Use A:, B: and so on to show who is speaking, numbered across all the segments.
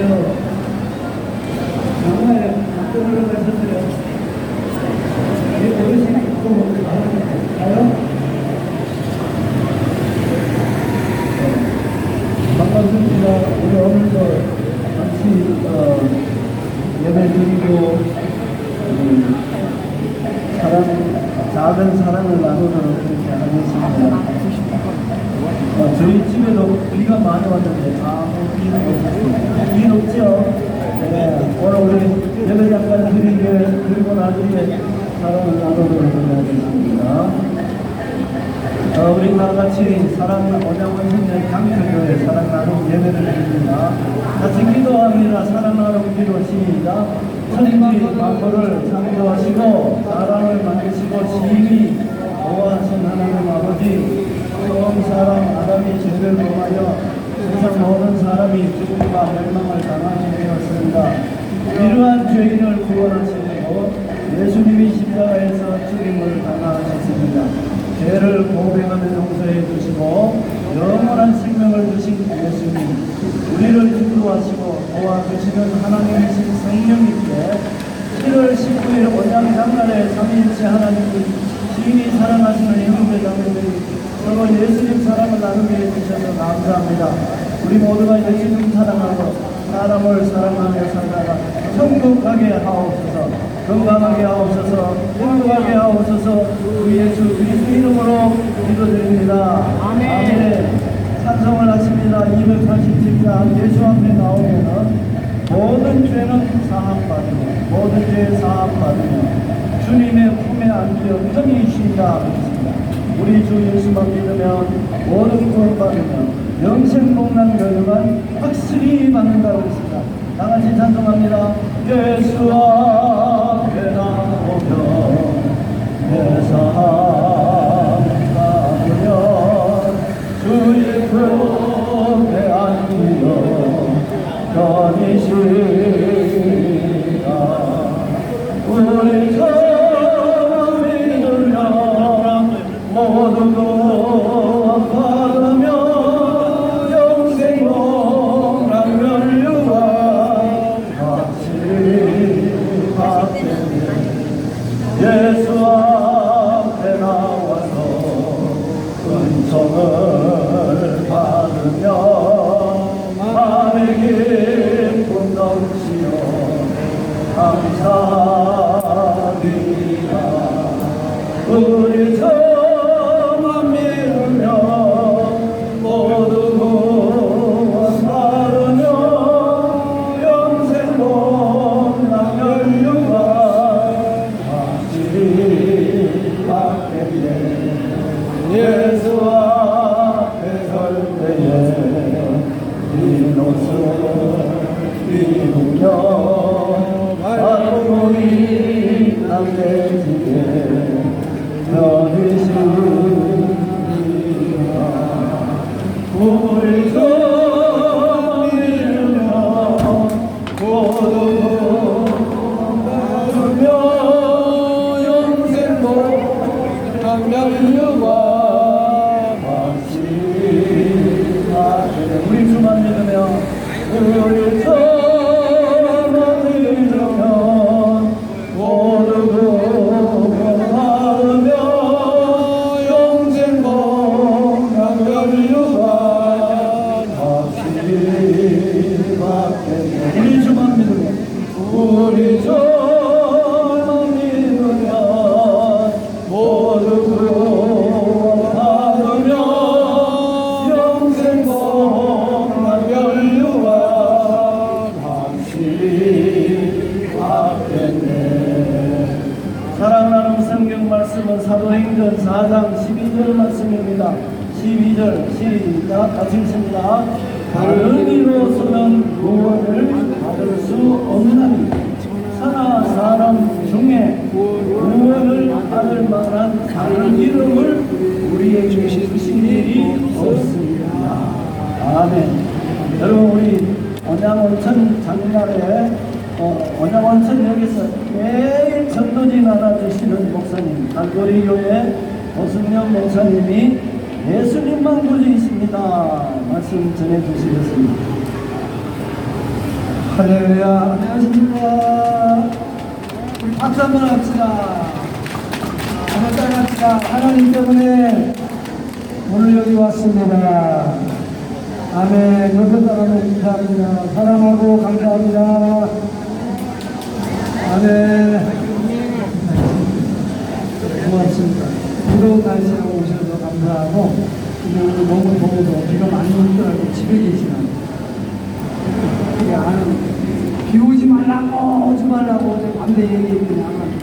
A: 안녕하세요. 정말 학교를 가셨어요. 이 어르신이 또 가요? 반갑습니다. 우리 오늘도 같이 어, 예배 드리고 음, 사랑, 작은 사랑을 나누도록 그렇게 하겠습니다. 어, 저희 집에도 비가 많이 왔는데 아무 비는 없었어요. 비는 없죠? 네, 오늘 우리 예배 잠깐 드리게 그리고 나중에 사랑을 나누도록 하겠습니다. 어, 우리 다 같이 사랑 오장원 선녀 강교교회 사랑 나눔 예배를 드립니다. 같이 기도합니다. 사랑 나눔 기도 시작. 천지 만물을 창조하시고 사랑을 만드시고 심히 보호하신 하나님 아버지 처음 사람 아담이 죄를 범하여 세상 모든 사람이 죽음과 멸망을 당하게 되었습니다. 이러한 죄인을 구원하시고 예수님이 십자가에서 죽임을 당하셨습니다. 죄를 고백하며 용서해 주시고 영원한 생명을 주신 예수님 우리를 인도하시고 도와주시는 하나님이신 성령님께 7월 19일 원양 장날에 삼위일체 하나님이 심히 사랑하시는 형제 자매들이 서로 예수님 사랑을 나누게 해주셔서 감사합니다. 우리 모두가 예수님 사랑하고 사람을 사랑하며 살다가 가게 하옵소서 건강하게 하옵소서 행복하게 하옵소서 우리 예수 그리스도 이름으로 기도드립니다. 아멘. 찬송을 하십니다. 287장 예수 앞에 나오면은 모든 죄는 사함받으며 모든 죄 사함받으며 주님의 품에 안겨 편히 쉰다 그랬습니다. 우리 주 예수만 믿으면 모든 구원받으며 영생 복난 결과는 확실히 받는다고 했습니다. 다 같이 찬송합니다. 예수 앞 너 아멘. 여러분 우리 원양원천 장날에 어, 원양원천역에서 매일 전도지 나눠주시는 목사님 달고리 교회 오승영 목사님이 예수님만 구주이십니다. 말씀 전해주시겠습니다.
B: 할렐루야. 안녕하십니까. 우리 박수 한번 합시다. 한번 따라 합시다. 하나님 때문에 오늘 여기 왔습니다. 아멘. 옆에 사람을 인사합니다. 사랑하고 감사합니다. 아멘. 고맙습니다. 무더운 날씨에 오셔서 감사하고, 근데 오늘 너무 더워서 비가 많이 알고 집에 계시나. 이게 아는, 비 오지 말라고, 오지 말라고, 어제 밤새 얘기했더니 안 왔네.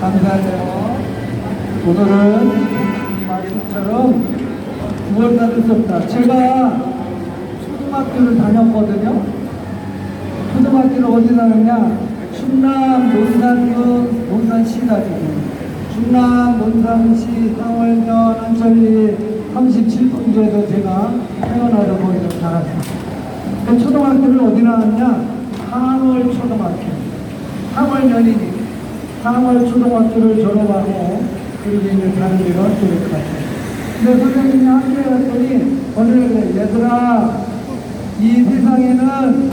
B: 감사해요. 오늘은 이 말씀처럼 9월 달을 썼다. 제가 초등학교를 다녔거든요. 초등학교를 어디 다녔냐? 충남 논산군 논산시가 지금 충남 논산시 상월면 안천리 37분지에도 제가 태어나서 거기서 살았어요. 그 초등학교를 어디 나왔냐? 상월 초등학교. 상월면이니 상월 초등학교를 졸업하고 그리고 이제 다른 학교를 갔어요. 근데 선생님이 학교에 갔더니 오늘 얘들아 이 세상에는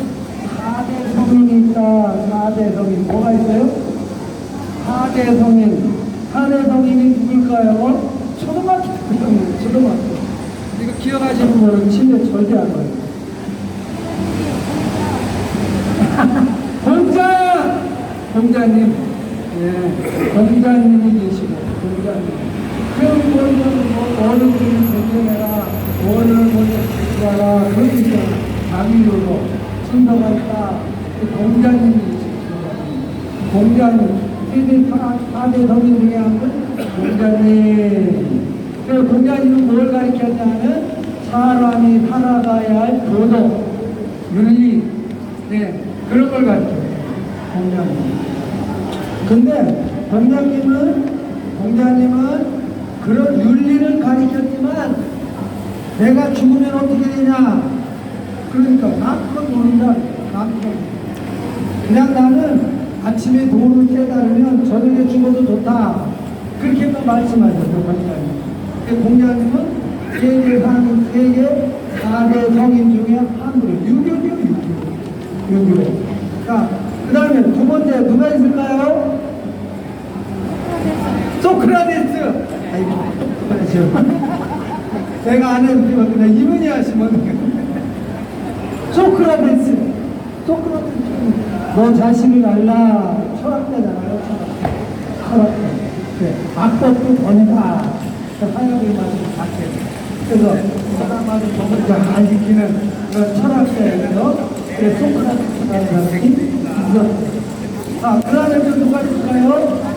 B: 4대 성인이 있다. 4대 성인. 뭐가 있어요? 4대 성인. 4대 성인이 누굴까요? 초등학교 성인. 초등학교. 이거 기억하시는 분은 침에 절대 안 가요. 공자! 공자님. 예. 공자님이 계시고, 공자님. 그럼 뭐는 뭐, 어른들이 공경해라, 오늘 먼저 지키라, 그런 게 있잖아. 자기로도 순서가 있다. 그 공자님이 계시고, 공자님. 세대 사, 사대 성인 중에 한 분, 공자님. 그 공자님은 뭘 가르쳤냐면, 사람이 살아가야 할 도덕, 윤리, 네, 그런 걸 가르쳐요. 공자님. 근데 공자님은 공자님은 그런 윤리를 가르쳤지만 내가 죽으면 어떻게 되냐? 그러니까 난 그건 모른다. 난 그건 그냥 나는 아침에 도를 깨달으면 저녁에 죽어도 좋다. 그렇게만 말씀하셨어요. 그 공자님은 세계 상 세계 4대 성인 중에 한 분이에요. 유교죠, 유교. 유교. 자, 그 다음에 두 번째 누가 있을까요? 소크라테스. 아이고. 제가 아는 분이 이분이 하시면 소크라테스. 소크라테스. 너 자신을 알라. 철학자잖아요, 철학. 철학자. 네. 악법도 번다. 하나님의 말씀 자체. 그래서 사람마다 법을 잘 지키는 그런 철학자예요. 그래서 소크라테스라는 사람이 있었어요. 아, 그또 누가 있을까요?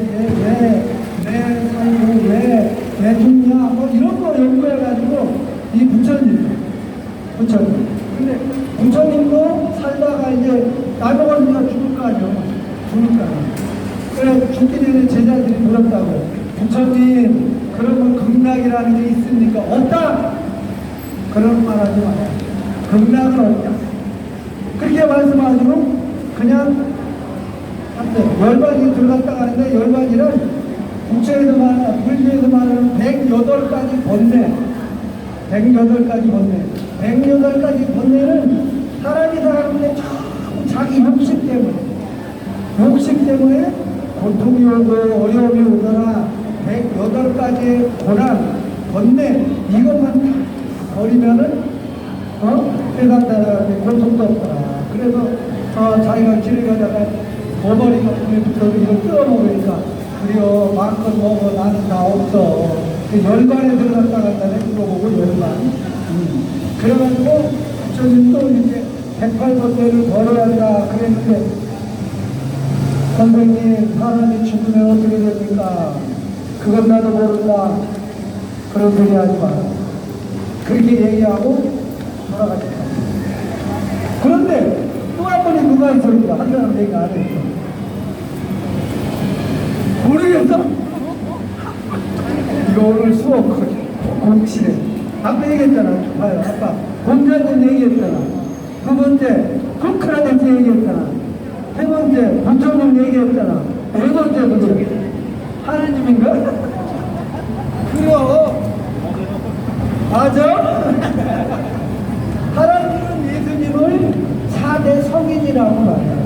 B: 근데 왜내 살고 왜내 죽냐? 뭐 이런 거 연구해가지고 이 부처님 부처님. 근데 부처님도 살다가 이제 나이가 들면 죽을 거 아니야 죽을 거 아니야 그래 죽기 전에 제자들이 물었다고. 부처님 그러면 극락이라는 게 있습니까? 없다! 그런 말 하지 마요. 극락은 없다. 그렇게 말씀하시고 그냥 열반이 들어갔다 가는데 열반이는 국체에서 말하는 불교에서 말하는 108가지 번뇌 108가지 번뇌 108가지 번뇌는 사람이 살아가는데 자꾸 자기 욕심 때문에 욕심 때문에 고통이 오고 어려움이 오거나 108가지의 고난 번뇌 이것만 다 버리면은 어? 세상 살아가는데 고통도 없구나. 그래서 어, 자기가 길을 가다가 버버리가 몸에 붙어서 이걸 뜯어먹으니까 그리고 마음껏 먹어 나는 다 없어. 그 열반에 들어갔다 갔다네 그거 보고 열반. 음. 그래가지고 부처님도 이제 108번뇌를 벌어야 한다 그랬는데 선생님 사람이 죽으면 어떻게 됩니까? 그건 나도 모른다. 그런 소리 하지 마. 그렇게 얘기하고 돌아가셨다. 그런데 또 한 번에 누가 있습니다. 한 사람 얘기 안 했어. 모르겠어? 이거 오늘 수업 공치래. 아까 얘기했잖아. 봐요. 아까 공자님 얘기했잖아. 두 번째, 소크라테스 얘기했잖아. 세 번째, 부처님 얘기했잖아. 네 번째, 누구? 하느님인가? 그래요. 맞아? 하나님은 예수님을 4대 성인이라고 말해요.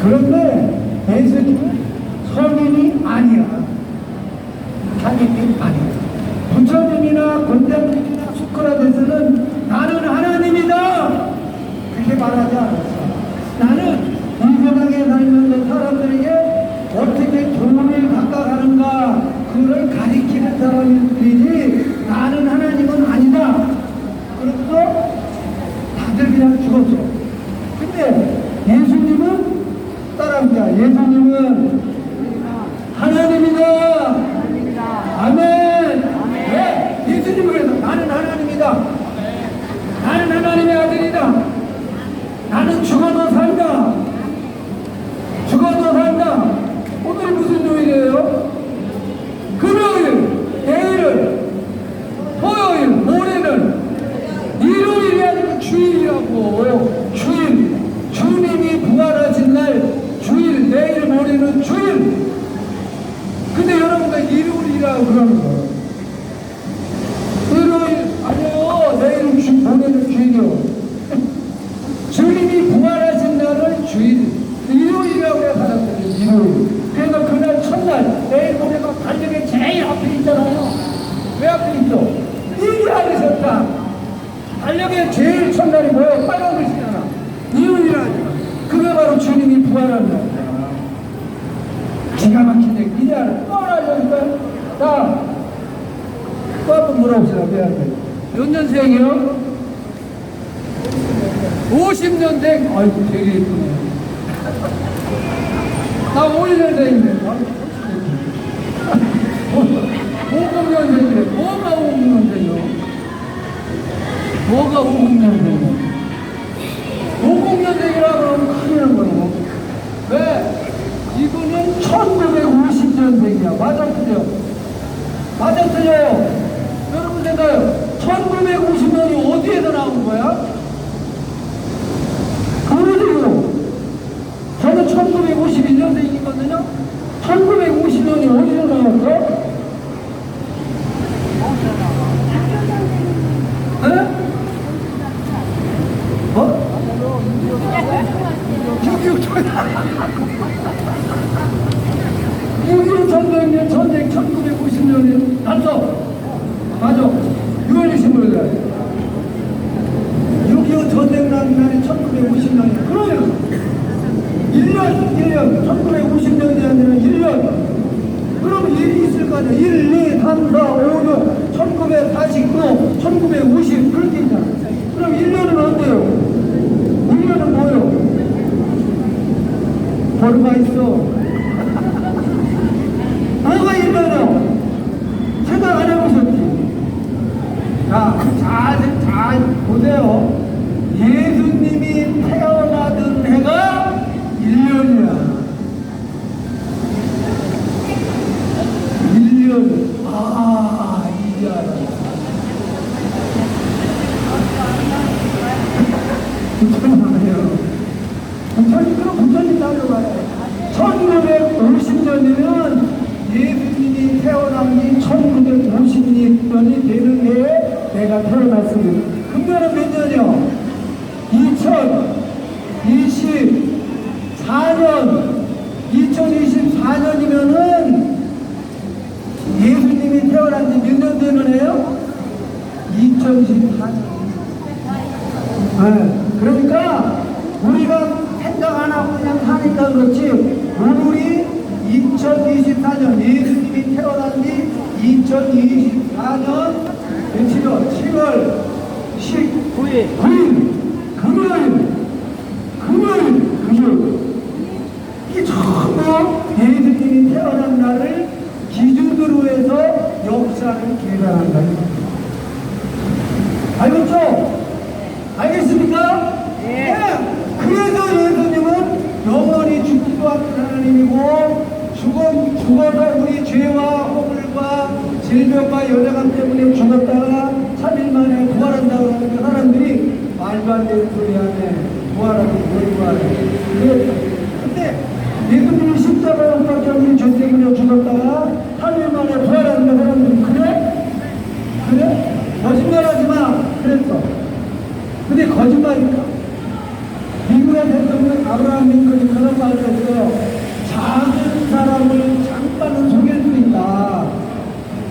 B: 그런데 예수님은 성인이 아니야. 자기님 아니야. 부처님이나 권장님이나 수크라테스는 나는 하나님이다. 그렇게 말하지 않았어. 나는 이 세상에 살면서 사람들에게 어떻게 돈을 깎아가는가 그걸 가리키는 사람들이지 나는 하나님은 아니다. 그래서 다들 그냥 죽었어. 근데 예수님은 따라합니다. 예수님은 하나님이다. 아멘. 네, 예수님은 그래서 나는 하나님이다. 나는 하나님의 아들이다. 나는 죽어도 산다. 죽어도 산다. 오늘 무슨 요일이에요? 금요일, 내일은, 토요일, 모레는 일요일이 아니고 주일이라고. 주일. 주님이 부활하신 날 주일, 내일 모레는 주일. 근데 여러분들 일요일이라고 그러는 거예요. 일요일, 아니요. 내일은 주, 모레는 주일이요. 주님이 부활하신 날을 주일, 일요일이라고 해요, 사람들이. 일요일. 그래서 그날 첫날, 내일 모레가 달력에 제일 앞에 있잖아요. 왜 앞에 있어? 일이 아니셨다. 달력에 제일 첫날이 뭐예요? 빨간 글씨잖아. 일요일이라니까. 그게 바로 날이야. 기가 또 하나 알려줄까요? 자, 또 한번 물어봅시다. 몇 년생이요? 50년생, 아이고 되게 예쁘네. 나 51년생인데. 50년생이래. 뭐가 50년생이요? 뭐가 50년생이요? 50년생이라 그러면 큰일 난 거예요. 왜? 이분은 1950년생이야. 맞아, 틀려? 맞아, 틀려요? 여러분 생각해요. 1950년이 어디에서 나온 거야? 그러세요. 저는 1951년생이거든요. 1950년이 어디서 나왔어? 네? 어? 6.25 전쟁, 전쟁 1950년에 났어. 맞아. 6월 25일 6.25 전쟁 난 날이 1950년이야. 그러면 1년, 1년, 1950년이 아니라 1년. 그럼 1이 있을 거 아니야. 1, 2, 3, 4, 5, 6, 1949, 1950 그렇게 있잖아. 그럼 1년은 어때요? 1년은 뭐예요? 벌가 있어. 뭐가 1년이요? 생각 안 해보셨지? 자, 잘, 잘 보세요. 예수님이 태어나던 해가 1년이야. 1년. 아, 이제 알았어. 부처님이요. 부처님, 그럼 부처님 따라가요. 1950년이면 예수님이 태어난 지 1950년이 되는 해에 내가 태어났습니다. 금년은 몇 년이요? 2024년, 2024년이면은 예수님이 태어난 지 몇 년 되는 해요? 2024년. 네, 그러니까 우리가 생각 안 하고 그냥 사니까 그렇지 우리 2024년 예수님이 태어난 지 2024년 며칠이요? 7월 19일 금요일 금요일 금요일 이 전부 예수님이 태어난 날을 기준으로 해서 역사를 계산한다. 알겠죠? 알겠습니까?
C: 예.
B: 그래서 예수님은 영원히 죽지도 않는 하나님이고 죽어, 죽어서 우리 죄와 허물과 질병과 연약함 때문에 죽었다가 3일 만에 부활한다고 하는 그 사람들이 되는 소리 하네 부활하고 뭘 그래. 근데 예수님이 십자가에 못 박혀 우리 죄 때문에 죽었다가 3일 만에 그 사람들이 그래? 그래? 거짓말하지 마 그랬어 근데 거짓말일까? 미국의 대통령 아브라함 링컨이 그런 말을 했어요. 작은 사람을 잠깐은 속일 수 있다.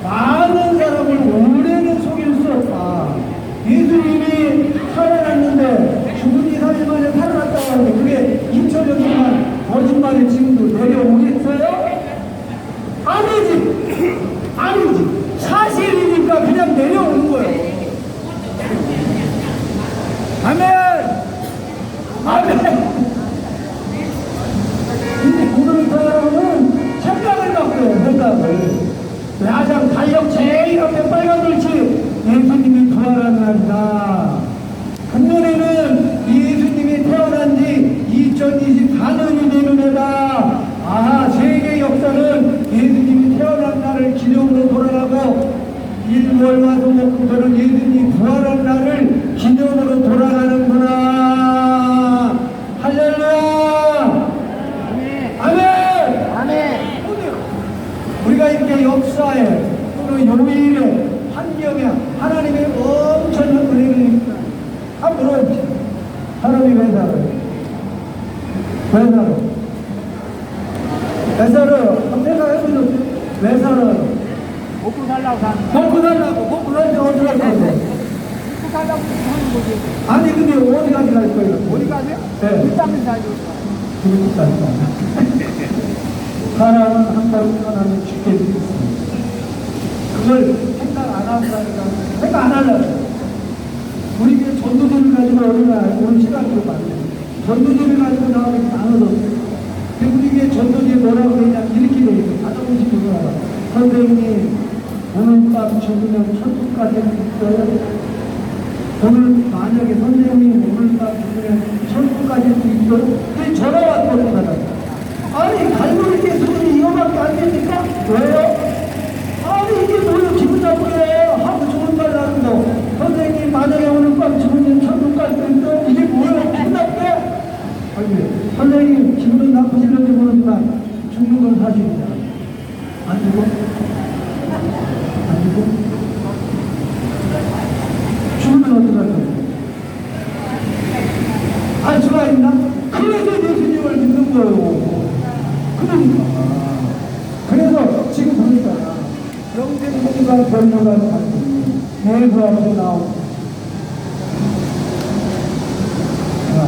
B: 많은 사람을 오래는 속일 수 없다. 예수님이 살아났는데 죽은 지 3일 만에 살아났다고 하는데 그게 2000년 동안 거짓말이 지금도 내려오겠어요? 아니지! 아니지! 사실이니까 그냥 내려오는 거예요. 아멘! 아멘! 근데 오늘 사람은 생각을 바꿔요, 생각을. 야장 달력 제일 앞에 빨간 글씨, 예수님이 부활한 날이다. 금년에는 예수님이 태어난 지 2024년이 되는 해다. 아, 세계 역사는 예수님이 태어난 날을 기념으로 돌아가고, 1월 화수목금토는 예수님이 부활한 날을 기념으로 돌아가는구나. 할렐루야! 아멘!
C: 아멘.
B: 우리가 이렇게 역사에 또는 요일에 환경에 하나님의 엄청난 은혜를 입니다. 한번 물어보죠. 하나님이 왜 살아요? 왜 살아요? 왜 살아요? 생각해보죠. 왜 살아요?
C: 먹고 살라고 사는
B: 먹고 살라고, 먹고 살지 어디 갈 건데?
C: 먹고 살라고 사는 거지.
B: 아니, 근데 어디까지 갈 거예요?
C: 어디 가세요?
B: 네.
C: 일단은 살죠.
B: 죽을 것 같다. 사람은 한 번 떠나면 죽게 되어 있습니다. 그걸 생각 안 하니까 생각 안 하려고. 우리 그 전도들을 가지고 어린아 오늘 시간도 많네. 전도들을 가지고 나오면 나눠졌어요. 근데 우리 게 전도지에 뭐라고 그냥 이렇게 돼 있어요. 가정식 그거 선생님, 오늘 밤 죽으면 천국까지 있어요. 오늘 만약에 선생님 오늘 밤 죽으면 천국까지 있어요? 그게 전화 왔거든, 사람. 아니, 갈고리 깨수는 이거밖에 안 됩니까? 왜요? 아니, 이게 뭐예요? 기분 나쁘게 하고 좋은 말 하는 거. 선생님, 만약에 오늘 밤 죽으면 천국까지 있어? 이게 뭐예요? 기분 나쁘게? 아니, 선생님, 기분은 나쁘실는지 모르지만 죽는 건 사실이다. 안 죽어? 죽으면 어떡할 거예요? 알 수가 있나? 그래서 예수님을 믿는 거예요. 그러니까. 그래서 지금 보니까 영생공간 변호가 내수 앞에 나오고 자,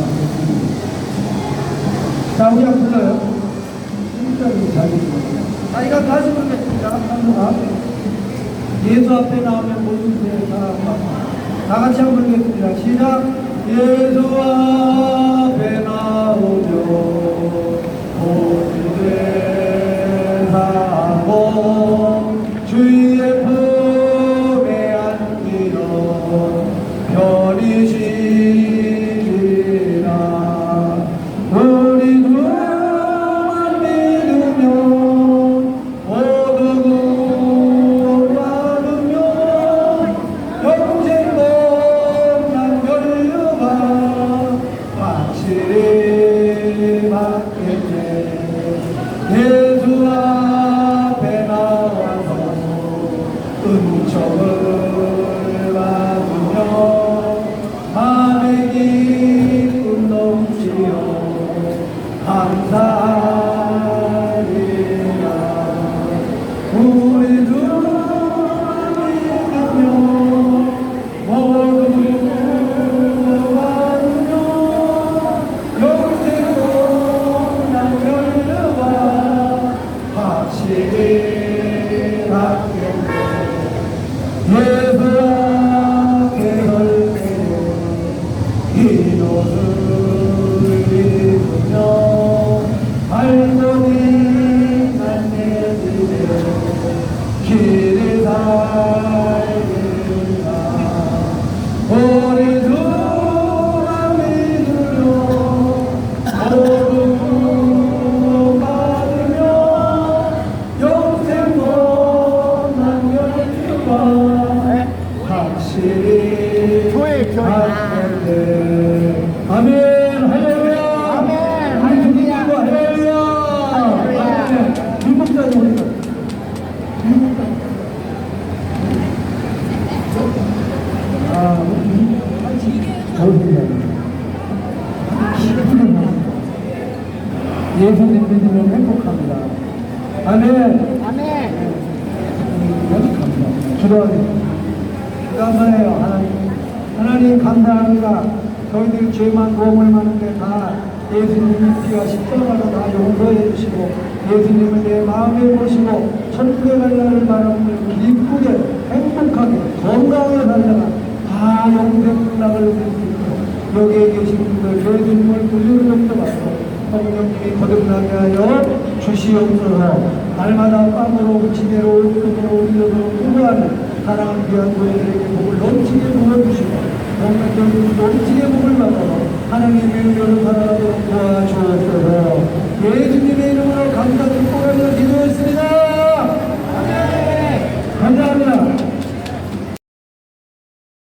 B: 자, 우리 한 불러요. 진짜로 잘. 자, 이거 다시 부르겠습니다. 한번가 예수 앞에 나오면 모든 세 사람 다 같이 한번 부르겠습니다. 시작. 예수 앞에 나오면 모든 세 사고 죄만 도움을 많은데 다 예수님의 피와 십자가로 다. 용서해 주시고 예수님을 내 마음에 모시고 천국에 갈 날을 바라보며 기쁘게 행복하게 건강하게 살다가 다 영생 누릴 수 있도록 여기에 계신 분들 예수님을 부르는 용도 받고 성령님이 거듭나게 하여 주시옵소서. 날마다 빵으로 지대로 옷으로 우리로 구하는 사랑을 위한 교회들에게 복을 넘치게 부어주시고 정말 결국 몸지의 몸을 바꿔 하나님의 명령을 바라도록 도와주옵소서 예수님의 이름으로 감사드립니다.